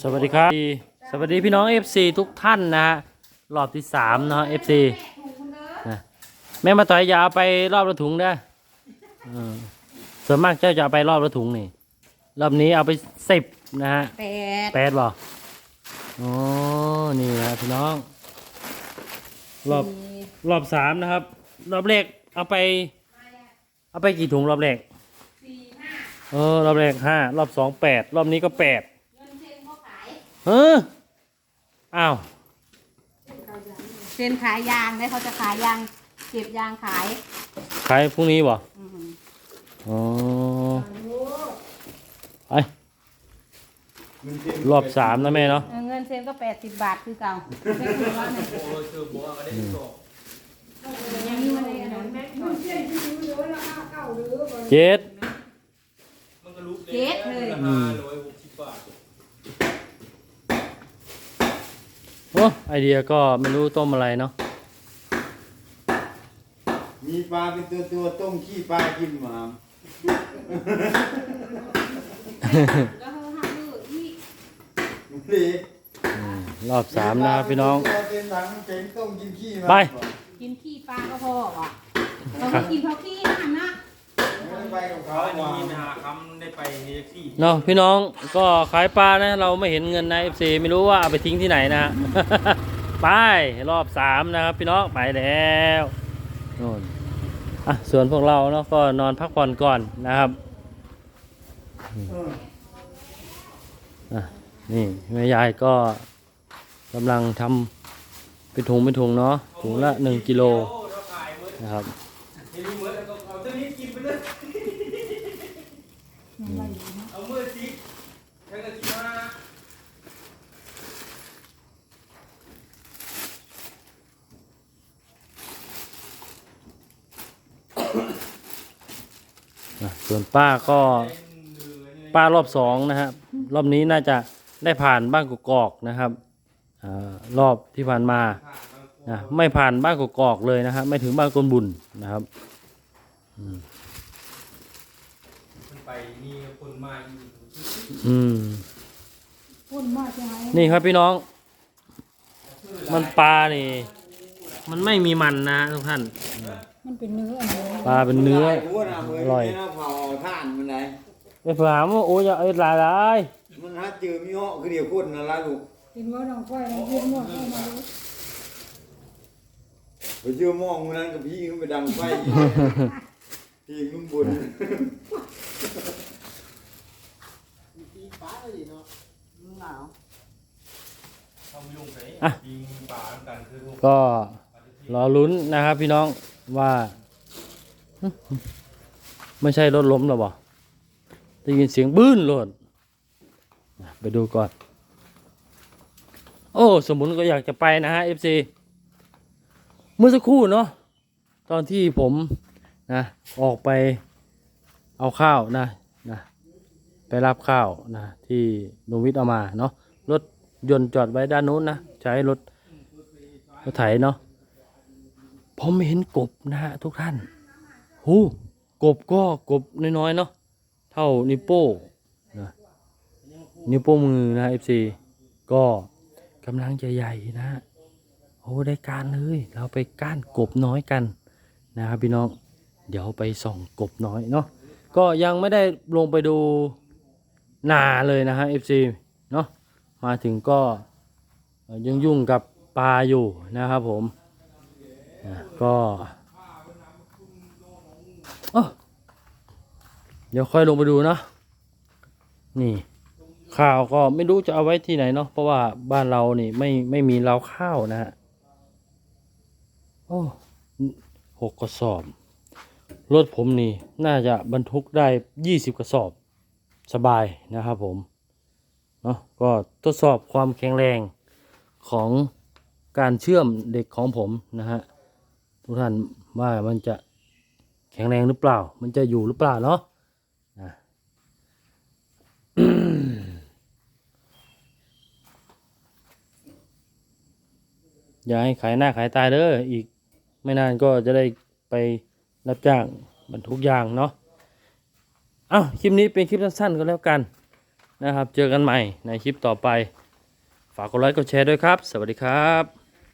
สวัสดีครับ สวัสดีพี่น้อง FC ทุกท่านนะฮะรอบที่สามเนาะ FC นะแม่มาต่อยอยาเอาไปรอบละถุงเด้อเออส่วนมากเจ้าจะเอาไปรอบละถุงนี่ รอบนี้เอาไปสิบนะฮะแปดแปดบ่อ๋อนี่นะพี่น้อง รอบรอบสามนะครับ รอบแรกเอาไป เอาไปกี่ถุงรอบแรกเออรอบแรกห้ารอบสองแปดรอบนี้ก็แปด เอออ้าวเซ็นขายยางได้เขาจะขายยางเก็บยางขายขายพรุ่งนี้บ่อืมอ๋อไปรอบสามนะแม่เนาะเออเงินเซ็นก็แปดสิบบาทคือเก่าไม่ถูกแล้วนะยังมีมาเลยอันนั้นเจ็ดเจ็ดเลย อืมโอ้ไอเดียก็ไม่รู้ต้มอะไรเนาะมีปลาเป็นตัวตัวๆต้มขี้ปลากินหมาแล้วเขาทำดูอีกเลยอืมรอบสามนะครับพี่น้อง ตัวเป็นถังเจ๋งต้มกินขี้มาไป กินขี้ปลาก็พอว่ะเราก็กินเขาขี้นั่นนะ ไปกับเขาอันานี้นะคำได้ไปเฮกซี่เนาะพี่น้องก็ขายปลานะ เราไม่เห็นเงินนะ FC ไม่รู้ว่าเอาไปทิ้งที่ไหนนะ ไปรอบสามนะครับพี่น้องไปแล้วนู่นอะส่วนพวกเราเนาะก็นอนพักผ่อนก่อนนะครับอะนี่แม่ยายก็กำลังทำเป็นถุงเป็นถุงเนาะถุงละหนึ่งกิโลนะครับ เฮลิเมื่อแล้วก็ เอาเท่านี้กินไปเลยเอาเมื่อสิแค่กะทิมาอะส่วนป้าก็ป้ารอบสองนะครับ รอบนี้น่าจะได้ผ่านบ้านกกอกนะครับอารอบที่ผ่านมานะไม่ผ่านบ้านกกอกเลยนะครับ ไม่ถึงบ้านกนบุญนะครับมัน ไปนี่คนมาอยู่อืมพูดมากจังไงนี่ครับพี่น้อง มันปลานี่ มันไม่มีมันนะทุกท่าน มันเป็นเนื้ออันนี้ปลาเป็นเนื้อหัวหน้ามืออร่อยนี่นะเผาเอาท่านมันไหนไปถามว่าโอ้ยอย่าเอ้ยหลายหลายมันฮัดเจอมีเหาะคือเดียวคนนะล่ะลูกกินว่าน้องก้อยน้องกินหมดเข้ามาเลยไปเจอหมองมันนั้นกับพี่ขึ้นไปดังไฟ พี่ขึ้นบนทำยุ่งไปยิงป่ากันคือพวกก็รอลุ้นนะครับพี่น้องว่า ไม่ใช่รถล้มหรอบ่ได้ยินเสียงบื้นโลดอะไปดูก่อน โอ้ สมุนก็อยากจะไปนะฮะ FC เมื่อสักครู่เนาะตอนที่ผม นะออกไปเอาข้าวนะนะไปรับข้าวนะที่นุวิทย์เอามาเนาะรถยนต์จอดไว้ด้านนู้นนะใช้รถรถไถเนาะผมเห็นกบนะฮะทุกท่านหูกบก็กบน้อยๆเนาะเท่านิ้วโป้นะนิ้วโป้มือนะเอฟซีก็กำลังจะใหญ่นะโอ้ได้การเลยเราไปก้านกบน้อยกันนะครับพี่น้อง เดี๋ยวไปส่องกบน้อยเนาะก็ยังไม่ได้ลงไปดูนาเลยนะฮะ FC เนาะมาถึงก็ยังยุ่งกับปลาอยู่นะครับผมก็เดี๋ยวค่อยลงไปดูเนาะนี่ข้าวก็ไม่รู้จะเอาไว้ที่ไหนเนาะเพราะว่าบ้านเรานี่ไม่ไม่มีเล้าข้าวนะฮะโอ้หกกระสอบ รถผมนี่น่าจะบรรทุกได้ยี่สิบกระสอบสบายนะครับผมเนาะก็ทดสอบความแข็งแรงของการเชื่อมเด็กของผมนะฮะทุกท่านว่ามันจะแข็งแรงหรือเปล่า มันจะอยู่หรือเปล่าเนาะนะอย่าให้ขายหน้าขายตาเด้ออีกไม่นานก็จะได้ไป รับจ้างบรรทุกยางเนาะเอ้าคลิปนี้เป็นคลิปสั้นๆก็แล้วกันนะครับ เจอกันใหม่ในคลิปต่อไป ฝากกดไลค์กดแชร์ด้วยครับ สวัสดีครับ